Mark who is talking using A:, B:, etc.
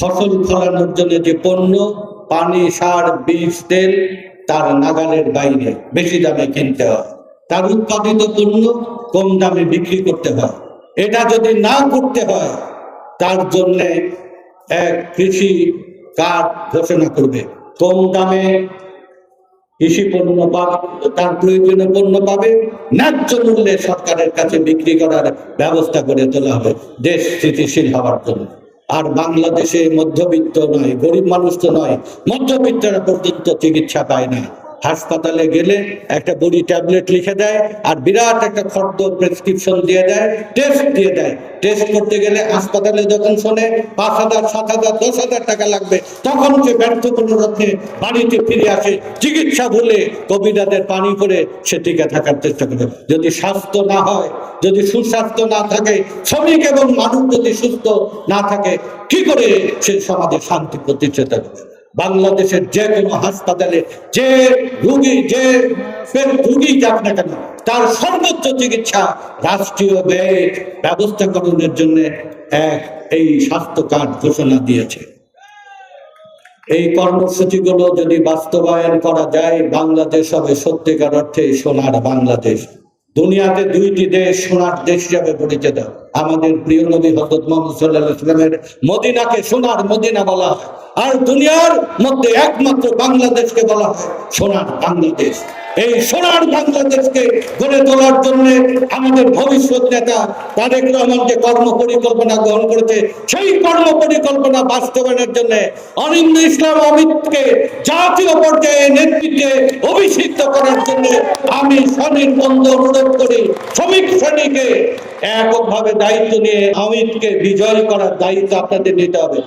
A: ফসল ফলানোর জন্য যে পণ্য, পানি, সার, বীজ, তেল, তার নাগালের বাইরে বেশি দামে কিনতে হয়। তার উৎপাদিত পণ্য কম দামে বিক্রি করতে হয়। এটা যদি না করতে হয়, তার জন্য এক কৃষি কার্ড ঘোষণা করবে। কম দামে কৃষি পণ্য পাবে তার প্রয়োজনীয় পণ্য পাবে, ন্যায্য মূল্যে সরকারের কাছে বিক্রি করার ব্যবস্থা করে তোলা হবে। দেশ স্থিতিশীল হওয়ার জন্য। আর বাংলাদেশে মধ্যবিত্ত নয় গরিব মানুষ তো নয় মধ্যবিত্তরা পর্যন্ত চিকিৎসা পায় না। হাসপাতালে গেলে একটা বড়ি ট্যাবলেট লিখে দেয় আর বিরাট একটা ফর্দ প্রেসক্রিপশন দিয়ে দেয় টেস্ট দিয়ে দেয়। টেস্ট করতে গেলে হাসপাতালে যখন শোনে, পাঁচ হাজার, সাত হাজার, দশ হাজার টাকা লাগবে, তখন সে ব্যর্থ কোনো পুনরত্নে বাড়িতে ফিরে আসে। চিকিৎসা ভুলে কবিরাদের পানি করে সে টিকে থাকার চেষ্টা করে। যদি স্বাস্থ্য না হয়, যদি সুস্বাস্থ্য না থাকে, শ্রমিক এবং মানুষ যদি সুস্থ না থাকে, কি করে সে সমাজে শান্তি প্রতিষ্ঠিত হবে বাংলাদেশের যে কোনো হাসপাতালে যে রুগী যে রুগী যাক না কেন, তার সর্বোচ্চ চিকিৎসা রাষ্ট্রীয় ব্যয় ব্যবস্থাকরণের জন্য এক এই স্বাস্থ্য কার্ড ঘোষণা দিয়েছে। এই কর্মসূচিগুলো যদি বাস্তবায়ন করা যায়, বাংলাদেশ হবে সত্যিকার অর্থে সোনার বাংলাদেশ। দুনিয়াতে দুইটি দেশ সোনার দেশ হিসাবে পরিচিত। আমাদের প্রিয় নবী হজরত মোহাম্মদ সাল্লাহ ইসলামের মদিনাকে সোনার মদিনা বলা হয়। আর দুনিয়ার মধ্যে একমাত্র বাংলাদেশকে বলা হয় সোনার বাংলাদেশ। এই সোনার বাংলাদেশকে গড়ে তোলার জন্য আমাদের ভবিষ্যৎ নেতা তারেক রহমান যে কর্ম পরিকল্পনা গ্রহণ করেছে, সেই কর্ম পরিকল্পনা বাস্তবায়নের জন্য অনিন্দ ইসলাম অমিতকে জাতীয় পর্যায়ে নেতৃত্বে অভিষিক্ত করার জন্য আমি স্বনির্বন্ধ অনুরোধ করি। শ্রমিক শ্রেণীকে এককভাবে দায়িত্ব নিয়ে অমিতকে বিজয় করার দায়িত্ব আপনাদের নিতে হবে।